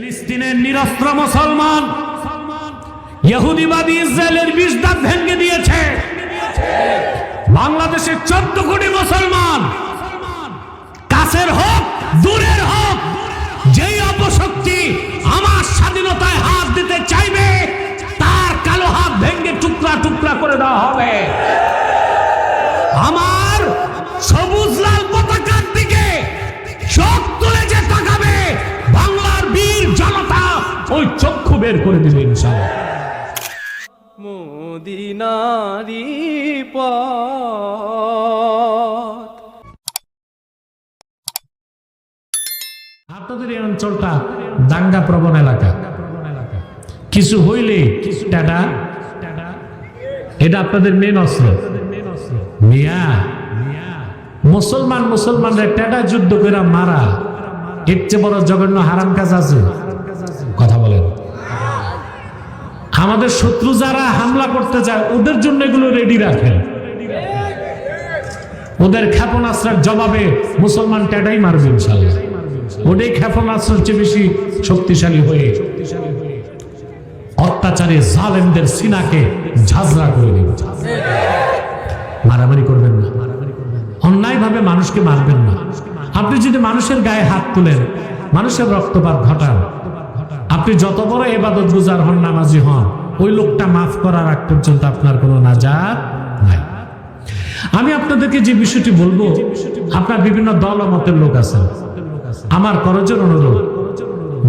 ফিলিস্তিনের নিরস্ত্র মুসলমান ইহুদিবাদী ইসরায়েলের বিষ দাঁত ভেঙে দিয়েছে। বাংলাদেশের চোদ্দ কোটি মুসলমান, কাছের হোক, দূরের হোক, যেই অপশক্তি আমার স্বাধীনতায় হাত দিতে চাইবে, তার কালো হাত ভেঙে টুকরা টুকরা করে দেওয়া হবে। বের করে দিবে ইনশাআল্লাহ। মোদিনারি পথ। আপনাদের এই অঞ্চলটা দাঙ্গা প্রবণ এলাকা। কিছু হইলে টাটা। এটা আপনাদের মেন অস্ত্র। মিয়া মুসলমান মুসলমানরা টাটা যুদ্ধ করে মারা। এর চেয়ে বড় জঘন্য হারাম কাজ আছে। আমাদের শত্রু যারা হামলা করতে চায় ওদের জন্য এগুলো রেডি রাখেন। ওদের ক্ষেপণাস্ত্রের জবাবে মুসলমান ট্যাটাই মারবে ইনশাল্লাহ ওটাই ক্ষেপণাস্ত্রের চেয়ে বেশি শক্তিশালী হয়ে অত্যাচারে জালেমদের সিনাকে ঝাঁঝরা করে দিবে। মারামারি করবেন না। অন্যায়ভাবে মানুষকে মারবেন না। আপনি যদি মানুষের গায়ে হাত তুলেন, মানুষের রক্তপাত ঘটান, আপনি যত বড় এবাদত গুজার হন, নামাজি হন ওই লোকটা মাফ করার আগ পর্যন্ত আপনার কোনো নাজাত নাই। আমি আপনাদেরকে যে বিষয়টি বলব, আপনার বিভিন্ন দল মতের লোক আছেন আমার করজের অনুরোধ,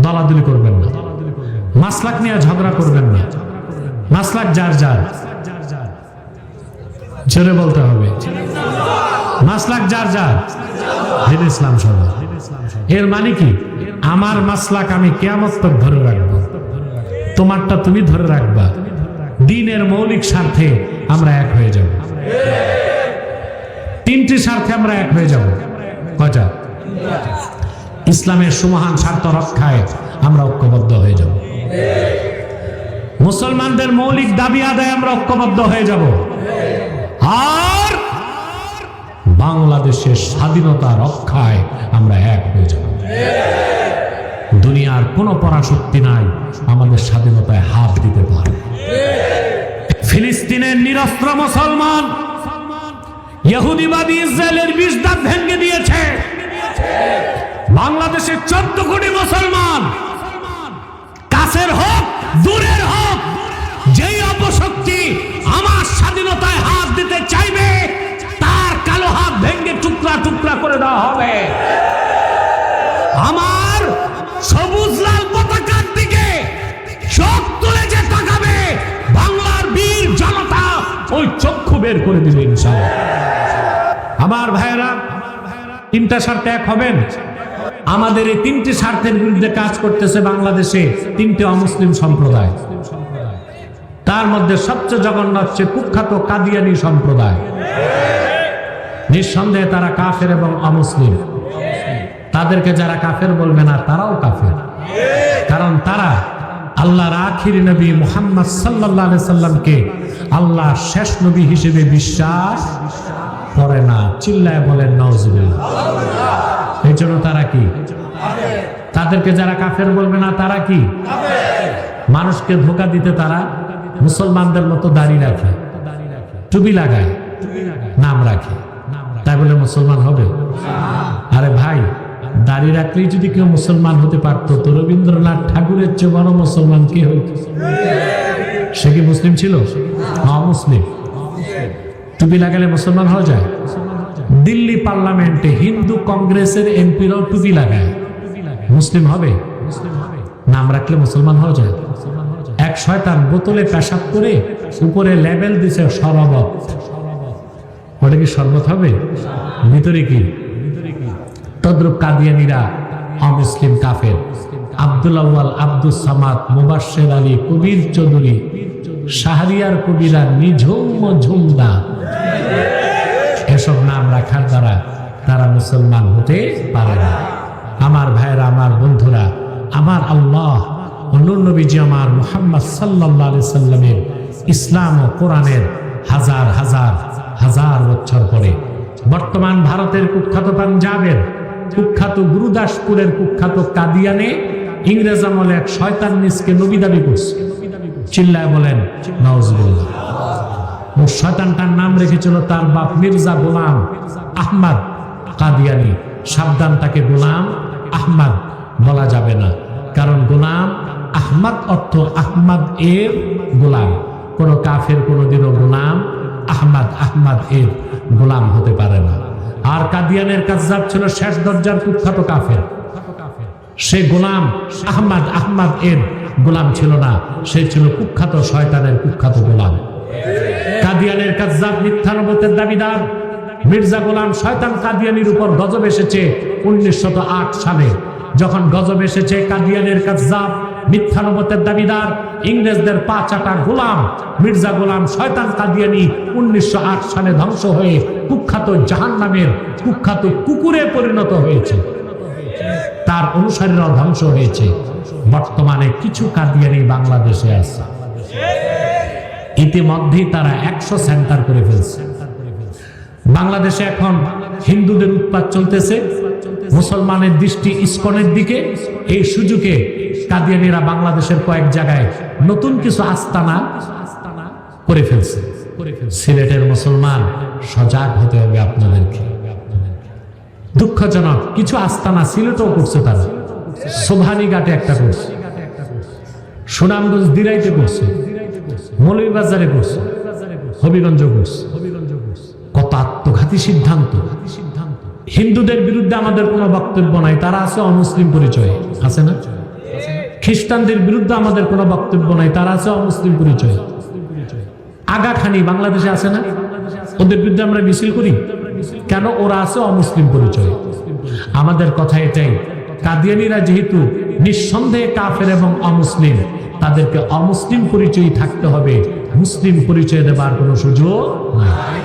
দলাদলি করবেন না। মাসলাক নিয়ে ঝগড়া করবেন না। মাসলাক যার যার। ছেড়ে বলতে হবে। মাসলাক যার যার। দিন ইসলাম সভা। এর মানে কি? আমার মাসলাক আমি কেয়ামত ধরে রাখব। তোমারটা তুমি ধরে রাখবা। দিনের মৌলিক স্বার্থে আমরা এক হয়ে যাব। তিনটি স্বার্থে আমরা এক হয়ে যাব। কয়টা? ইসলামের সুমহান স্বার্থ রক্ষায় আমরা ঐক্যবদ্ধ হয়ে যাব। মুসলমানদের মৌলিক দাবি আদায় আমরা ঐক্যবদ্ধ হয়ে যাব। আর বাংলাদেশের স্বাধীনতা রক্ষায় আমরা এক হয়ে যাব। দুনিয়ার কোনো পরাশক্তি নাই, আমাদের স্বাধীনতায় হাত দিতে পারে। ফিলিস্তিনের নিরস্ত্র মুসলমান, ইহুদিবাদী ইসরায়েলের বিষ দাঁত ভেঙে দিয়েছে। বাংলাদেশের চোদ্দ কোটি মুসলমান, কাছের হোক, দূরের হোক, যেই অপশক্তি আমার স্বাধীনতায় হাত দিতে চাইবে, তার কালো হাত ভেঙে টুকরা টুকরা করে দেওয়া হবে। তিনটা স্বার্থে এক হবেন? আমাদের এই তিনটি স্বার্থের বিরুদ্ধে কাজ করতেছে বাংলাদেশে তিনটে অমুসলিম সম্প্রদায়। তার মধ্যে সবচেয়ে জঘন্য হচ্ছে কুখ্যাত কাদিয়ানি সম্প্রদায়। নিঃসন্দেহে তারা কাফের এবং অমুসলিম। তাদেরকে যারা কাফের বলবে না, তারাও কাফের। কারণ তারা আল্লাহর আখির নবী মুহাম্মদ আলাইহি সাল্লামকে আল্লাহ শেষ নবী হিসেবে বিশ্বাস করে না, চিল্লায় বলেন নওজুবিল্লাহ এই জন্য তারা কি? তাদেরকে যারা কাফের বলবে না, তারা কি? মানুষকে ধোকা দিতে তারা মুসলমানদের মতো দাড়ি রাখে, টুপি লাগায়, নাম রাখে। তাই বলে মুসলমান হবে? আরে ভাই, দাড়ি রাখলেই যদি কেউ মুসলমান হতে পারতো, তো রবীন্দ্রনাথ ঠাকুরের চেয়ে বড় মুসলমান কে হইত? সে কি মুসলিম ছিল? মুসলিম। টুপি লাগালে মুসলমান হওয়া যায়? দিল্লি পার্লামেন্টে হিন্দু কংগ্রেসের এমপিরাও টুপি লাগায়। মুসলিম হবে? নাম রাখলে মুসলমান হওয়া যায়। এক শয়তান বোতলে পেশাব করে উপরে লেবেল দিছে শরবত। ওটা কি শরবত হবে? ভিতরে কি? তদ্রুপ কাদিয়ানিরা অমুসলিম কাফের। আব্দুল আউয়াল আব্দুল সামাদ, মুবাশ্শের আলী, কবির চৌধুরী, শাহরিয়ার কবিরা নিঝুম ঝুমদা। এসব নাম রাখার দ্বারা তারা মুসলমান হতে পারে না। আমার ভাইয়েরা, আমার বন্ধুরা, আমার আল্লাহ নবীজি আমার মোহাম্মদ সাল্লাহ সাল্লামের ইসলাম ও কোরআনের হাজার হাজার হাজার বছর পরে বর্তমান ভারতের কুখ্যাত পাঞ্জাবের কুখ্যাত গুরুদাসপুরের কুখ্যাত কাদিয়ানে ইংরেজ আমলে এক শয়তান নিজকে নবী দাবি করছে। চিল্লায় বলেন নওয়াজবুল্লাহ ও শয়তানটার নাম রেখেছিল তার বাপ মির্জা গোলাম আহমদ কাদিয়ানি। সাবধান তাকে গোলাম আহমদ বলা যাবে না। কারণ গোলাম আহমদ অর্থ আহমদ এর গোলাম। কোন কাফের কোনোদিনও গোলাম আহমদ আহমদ এর গোলাম হতে পারে না। আর কাদিয়ানের কাজাব ছিল শেষ দরজার কুখ্যাত কাফের। সে গোলাম আহমদ আহমদ এর গোলাম ছিল না। সে ছিল কুখ্যাত শয়তানের কুখ্যাত গোলাম। কাদিয়ানের কাজাব মিথ্যানবতের দাবিদার। মির্জা গোলাম শয়তান কাদিয়ানির উপর গজব এসেছে উনিশশো সালে। যখন গজব এসেছে কাদিয়ানের কাজাব মিথ্যানবতের দাবিদার, ইংরেজদের পা চাটা গোলাম। মির্জা গোলাম শয়তান কাদিয়ানি উনিশশো সালে ধ্বংস হয়ে কুখ্যাত জাহান নামের কুখ্যাত কুকুরে পরিণত হয়েছে। তার অনুসারীরা ধ্বংস হয়েছে। বর্তমানে কিছু কাদিয়ানি বাংলাদেশে আছে। ইতিমধ্যেই তারা একশো সেন্টার করে ফেলছে। বাংলাদেশে এখন হিন্দুদের উৎপাত চলতেছে। মুসলমানের দৃষ্টি ইস্কনের দিকে। এই সুযোগে কাদিয়ানিরা বাংলাদেশের কয়েক জায়গায় নতুন কিছু আস্তানা করে ফেলছে। সিলেটের মুসলমান সজাগ হতে হবে আপনাদেরকে। দুঃখজনক, কিছু আস্তানা সিলেটও করছে তারা। সোভানি ঘাটে একটা করছে। সুনামগঞ্জ দিরাইতে করছে। মৌলভীবাজারে করছে? হবিগঞ্জ করছে? কত আত্মঘাতী সিদ্ধান্ত। হিন্দুদের বিরুদ্ধে আমাদের কোনো বক্তব্য নাই, তারা আছে অমুসলিম পরিচয়ে। আছে না? খ্রিস্টানদের বিরুদ্ধে আমাদের কোনো বক্তব্য নাই, তারা আছে অমুসলিম পরিচয়ে। আগাখানি বাংলাদেশে আছে না? ওদের বিরুদ্ধে আমরা মিছিল করি? কেন ওরা আছে অমুসলিম পরিচয়? আমাদের কথা এটাই। কাদিয়ানিরা যেহেতু নিঃসন্দেহে কাফের এবং অমুসলিম তাদেরকে অমুসলিম পরিচয় থাকতে হবে। মুসলিম পরিচয় দেবার কোনো সুযোগ নাই।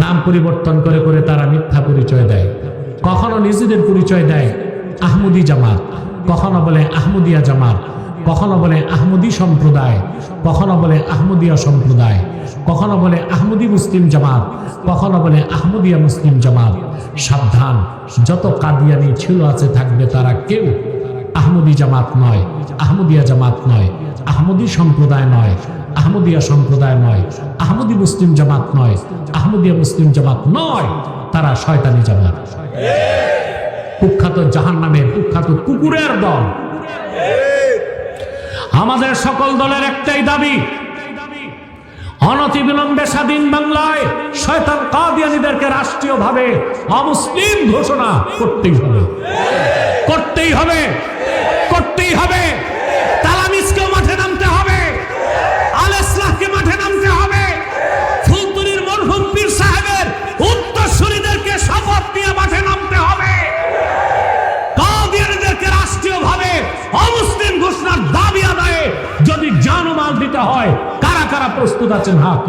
নাম পরিবর্তন করে করে তারা মিথ্যা পরিচয় দেয়। কখনো নিজেদের পরিচয় দেয় আহমদি জামাত। কখনো বলে আহমদিয়া জামাত। কখনো বলে আহমদি সম্প্রদায়। কখনো বলে আহমদিয়া সম্প্রদায়। কখনো বলে আহমদি মুসলিম জামাত। কখনো বলে আহমদিয়া মুসলিম জামাত। সাবধান, যত কাদিয়ানি ছিল আছে থাকবে তারা কেউ আহমদি জামাত নয়, আহমদিয়া জামাত নয়, আহমদি সম্প্রদায় নয়, আহমদিয়া সম্প্রদায় নয়, আহমদি মুসলিম জামাত নয়, আহমদিয়া মুসলিম জামাত নয়, তারা শয়তানি জামাত। কুখ্যাত জাহান নামের কুখ্যাত কুকুরের দল। আমাদের সকল দলের একটাই দাবি অনতি বিলম্বে স্বাধীন বাংলায় শয়তান কাদিয়ানিদেরকে রাষ্ট্রীয়ভাবে অমুসলিম ঘোষণা করতেই হবে। করতেই হবে। করতেই হবে। তালামিসকেও মাঠে নামতে হবে। নামতে হবে। সাহেবের নামতে হবে। রাষ্ট্রীয়ভাবে যদি দিতে হয়, কারা কারা প্রস্তুত আছেন হাত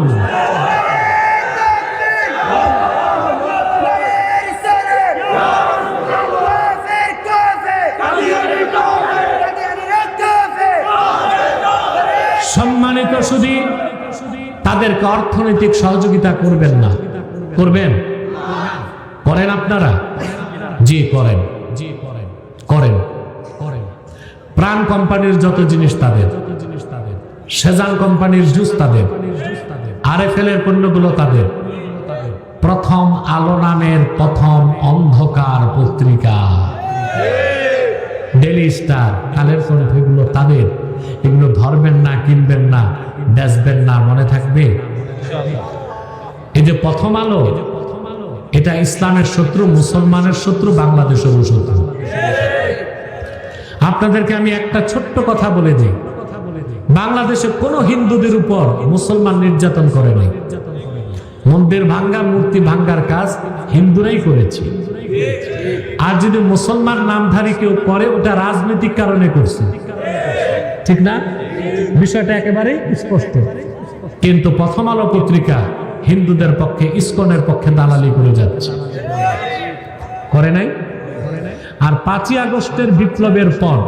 সুদী তাদেরকে অর্থনৈতিক সহযোগিতা করবেন না, করবেন? করেন আপনারা? জি, করেন। জি, করেন। করেন। করেন। প্রাণ কোম্পানির যত জিনিস তাদের, সেজান কোম্পানির জুস তাদের, আরএফএল এর পণ্যগুলো তাদের, প্রথম আলো নামের প্রথম অন্ধকার পত্রিকা। ডেলি স্টার, কালের কণ্ঠগুলো তাদের। এগুলো ধরবেন না, কিনবেন না। বেচবেন না মনে থাকবে? এই যে প্রথম আলো, এটা ইসলামের শত্রু, মুসলমানের শত্রু বাংলাদেশেরও শত্রু। আপনাদেরকে আমি একটা ছোট্ট কথা বলে দিই। বাংলাদেশে কোনো হিন্দুদের উপর মুসলমান নির্যাতন করে নাই। মন্দির ভাঙ্গা মূর্তি ভাঙ্গার কাজ হিন্দুরাই করেছে। আর যদি মুসলমান নামধারী কেউ করে, ওটা রাজনৈতিক কারণে করছে। ঠিক না? বিষয়টা একেবারে স্পষ্ট। কিন্তু প্রথম আলো পত্রিকা হিন্দুদের পক্ষে, ইস্কনের পক্ষে দালালি করে যাচ্ছে। করে নাই? আর পাঁচই আগস্টের বিপ্লবের পর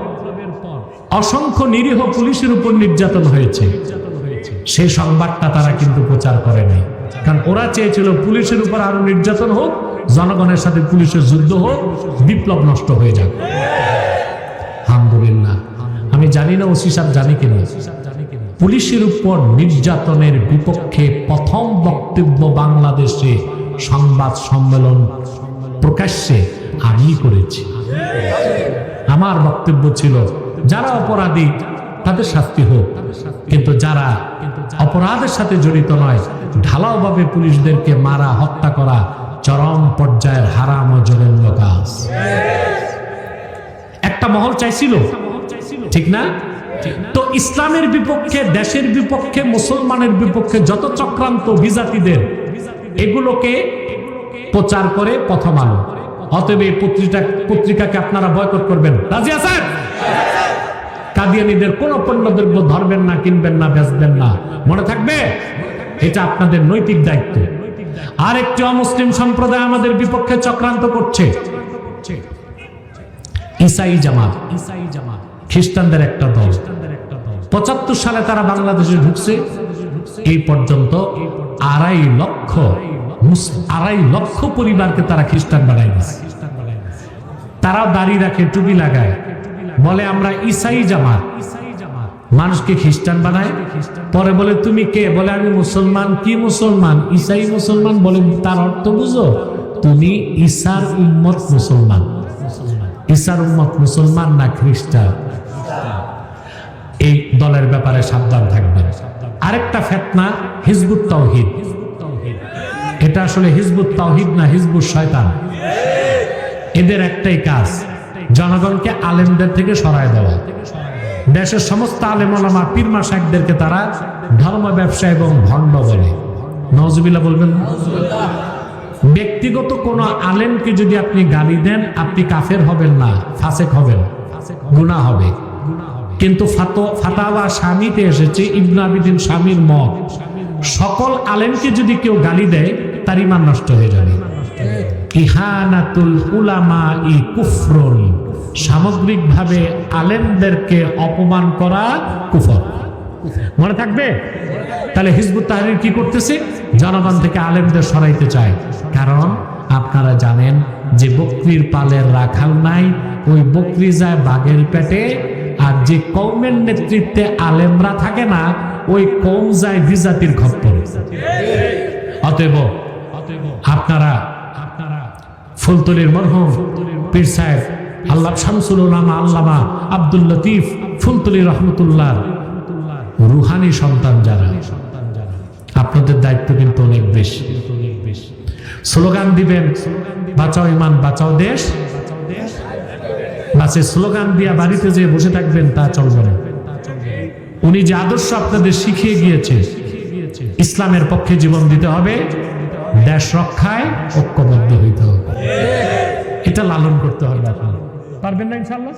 অসংখ্য নিরীহ পুলিশের উপর নির্যাতন হয়েছে। সেই সংবাদটা তারা কিন্তু প্রচার করে নাই। কারণ ওরা চেয়েছিল পুলিশের উপর আরও নির্যাতন হোক, জনগণের সাথে পুলিশের যুদ্ধ হোক, বিপ্লব নষ্ট হয়ে যাক। জানি না ওসি সাহেব জানি কিনা। পুলিশের উপর নির্যাতনের বিপক্ষে প্রথম বক্তব্য বাংলাদেশে সংবাদ সম্মেলন প্রকাশ্যে আমি করেছি। আমার বক্তব্য ছিল, যারা অপরাধী, তাদের শাস্তি হোক। কিন্তু যারা অপরাধের সাথে জড়িত নয়, ঢালাওভাবে পুলিশদেরকে মারা, হত্যা করা চরম পর্যায়ের হারাম ও জঘন্য কাজ। একটা মহল চাইছিল ঠিক না? তো ইসলামের বিপক্ষে দেশের বিপক্ষে মুসলমানের বিপক্ষে যত চক্রান্ত বিজাতিদের এগুলোকে প্রচার করে প্রথম আলো। অতএব এই পত্রিকা পত্রিকাকে আপনারা বয়কট করবেন। রাজি আছেন? কাদিয়ানিদের কোন পণ্যদ্রব্য ধরবেন না কিনবেন না বেচবেন না। মনে থাকবে? এটা আপনাদের নৈতিক দায়িত্ব। আর একটি অমুসলিম সম্প্রদায় আমাদের বিপক্ষে চক্রান্ত করছে। ইসাই জামাত ইসাই জামাত। খ্রিস্টানদের একটা দল। পঁচাত্তর সালে তারা বাংলাদেশে ঢুকছে। এই পর্যন্ত আড়াই লক্ষ আড়াই লক্ষ পরিবারকে তারা খ্রিস্টান বানাই তারাও দাড়ি রাখে, টুপি লাগায়। বলে, আমরা ইসাই জামাত। মানুষকে খ্রিস্টান বানায়। পরে বলে, তুমি কে? বলে, আমি মুসলমান। কি মুসলমান? ইসাই মুসলমান। বলে, তার অর্থ বুঝো, তুমি ইসার উম্মত মুসলমান। ইসার উম্মত মুসলমান না খ্রিস্টান? দলের ব্যাপারে সাবধান থাকবেন। আরেকটা ফেতনা, হিজবুত তাওহিদ। এটা আসলে হিজবুত তাওহিদ না হিজবুত শয়তান। এদের একটাই কাজ, জনগণকে আলেমদের থেকে সরায় দেওয়া। দেশের সমস্ত আলেমা পীরমা শাকদেরকে তারা ধর্ম ব্যবসা এবং ভণ্ড বলে। নজবিল্লা বলবেন ব্যক্তিগত কোন আলেমকে যদি আপনি গালি দেন, আপনি কাফের হবেন না, ফাসেক হবেন। গুণা হবে। কিন্তু ফাতাওয়া স্বামীতে এসেছে ইবনু আবিদিন স্বামীর মত সকল আলেমকে যদি কেউ গালি দেয়, তার ইমান নষ্ট হয়ে যাবে। ইহানাতুল সামগ্রিকভাবে আলেমদেরকে অপমান করা কুফর। মনে থাকবে? তাহলে হিজবুত তাহরির কি করতেছে? জনগণ থেকে আলেমদের সরাইতে চায়। কারণ আপনারা জানেন যে বকরির পালের রাখাল নাই, ওই বকরি যায় বাঘের পেটে আর যে কৌমের নেতৃত্বে আলেমরা থাকে না, ওই কৌম যায় বিজাতির খপ্পরে। অতএব আপনারা, ফুলতলির মরহুম পীর সাহেব, আল্লাহ শামসুল উলামা আল্লামা আব্দুল লতিফ ফুলতলি রহমতুল্লাহ রুহানি সন্তান যারা। আপনাদের দায়িত্ব কিন্তু অনেক বেশি। স্লোগান দিবেন, বাঁচাও ইমান, বাঁচাও দেশ। বাসে স্লোগান দিয়া বাড়িতে যে বসে থাকবেন, তা চলবে না। উনি যে আদর্শ আপনাদের শিখিয়ে গিয়েছে, ইসলামের পক্ষে জীবন দিতে হবে, দেশ রক্ষায় ঐক্যবদ্ধ হইতে হবে। এটা লালন করতে হবে আপনার। পারবেন না ইনশাল্লাহ